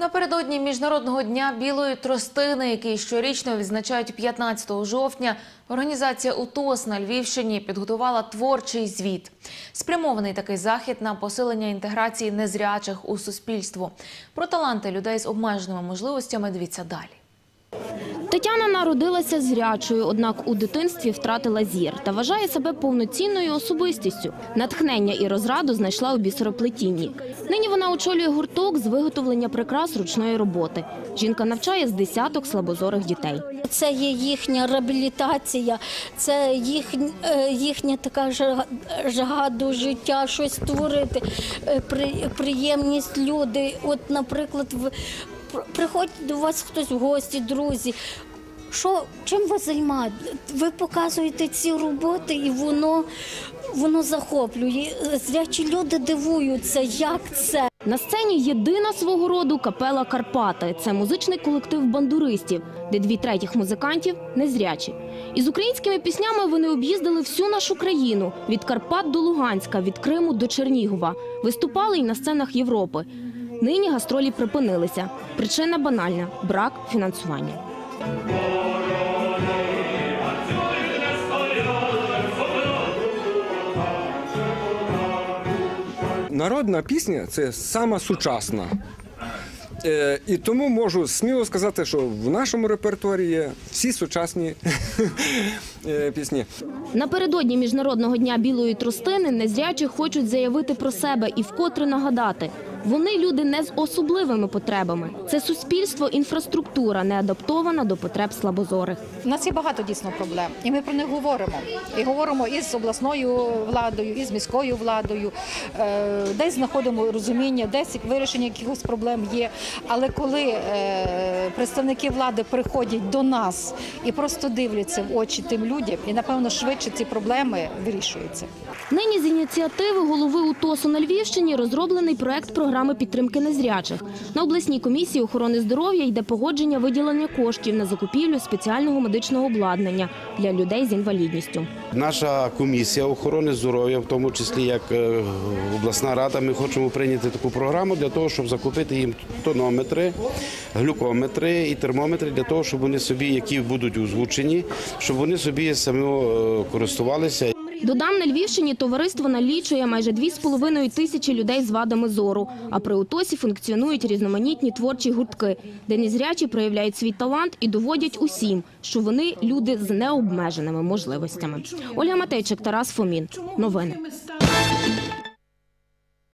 Напередодні міжнародного дня білої тростини, який щорічно відзначають 15 жовтня, організація УТОС на Львівщині підготувала творчий звіт. Спрямований такий захід на посилення інтеграції незрячих у суспільство. Про таланти людей з обмеженими можливостями дивіться далі. Тетяна народилася зрячою, однак у дитинстві втратила зір та вважає себе повноцінною особистістю. Натхнення і розраду знайшла у бісероплетінні. Нині вона очолює гурток з виготовлення прикрас ручної роботи. Жінка навчає з десяток слабозорих дітей. Це є їхня реабілітація, це їх, е, їхня така жага, до життя, щось створити, е, приємність люди. От, наприклад, приходять до вас хтось в гості, друзі. Що, чим ви займаєтесь? Ви показуєте ці роботи, і воно, воно захоплює. Зрячі люди дивуються, як це. На сцені єдина свого роду капела Карпати. Це музичний колектив бандуристів, де дві третіх музикантів незрячі. Із українськими піснями вони об'їздили всю нашу країну від Карпат до Луганська, від Криму до Чернігова. Виступали й на сценах Європи. Нині гастролі припинилися. Причина банальна брак фінансування. Народна пісня це сама сучасна. Е, і тому можу сміло сказати, що в нашому репертуарі є всі сучасні е, пісні. Напередодні міжнародного дня білої тростини незрячі хочуть заявити про себе і вкотре нагадати. Вони люди не з особливими потребами. Це суспільство, інфраструктура, не адаптована до потреб слабозорих. У нас є багато дійсно проблем, і ми про них говоримо. І говоримо і з обласною владою, і з міською владою. Е, Десь знаходимо розуміння, десь вирішення якихось проблем є. Але коли е, представники влади приходять до нас і просто дивляться в очі тим людям, і напевно швидше ці проблеми вирішуються. Нині з ініціативи голови УТОСу на Львівщині розроблений проект програми підтримки незрячих. На обласній комісії охорони здоров'я йде погодження виділення коштів на закупівлю спеціального медичного обладнання для людей з інвалідністю. Наша комісія охорони здоров'я, в тому числі як е, обласна рада, ми хочемо прийняти таку програму для того, щоб закупити їм тонометри, глюкометри і термометри для того, щоб вони собі, які будуть озвучені, щоб вони собі самі е, користувалися. Додам, на Львівщині товариство налічує майже 2,5 тисячі людей з вадами зору. А при УТОСі функціонують різноманітні творчі гуртки, де незрячі проявляють свій талант і доводять усім, що вони люди з необмеженими можливостями. Ольга Матейчик, Тарас Фомін. Новини.